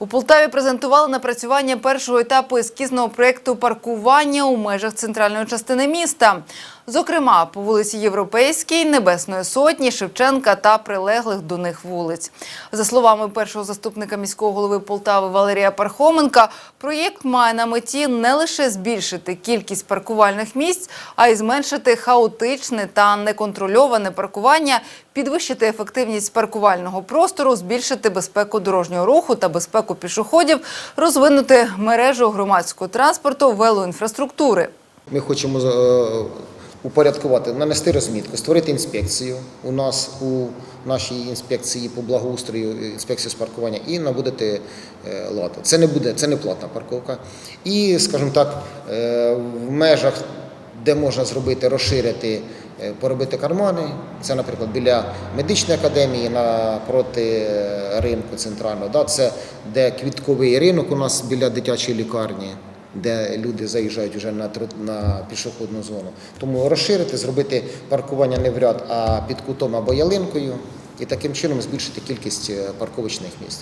У Полтаві презентували напрацювання першого етапу ескізного проєкту паркування у межах центральної частини міста. Зокрема, по вулиці Європейській, Небесної Сотні, Шевченка та прилеглих до них вулиць. За словами першого заступника міського голови Полтави Валерія Пархоменка, проєкт має на меті не лише збільшити кількість паркувальних місць, а й зменшити хаотичне та неконтрольоване паркування, підвищити ефективність паркувального простору, збільшити безпеку дорожнього руху та безпеку пішоходів, розвинути мережу громадського транспорту, велоінфраструктури. Ми хочемо е, упорядкувати, нанести розмітку, створити інспекцію у нас у нашій інспекції по благоустрою, інспекцію з паркування і наводити е, лад. Це не буде, це не платна парковка. І, скажімо так, е, в межах, де можна зробити, розширити, е, поробити кармани. Це, наприклад, біля медичної академії напроти ринку центрального. Да? Це де квітковий ринок у нас біля дитячої лікарні де люди заїжджають вже на, на пішохідну зону. Тому розширити, зробити паркування не в ряд, а під кутом або ялинкою, і таким чином збільшити кількість е, парковочних місць.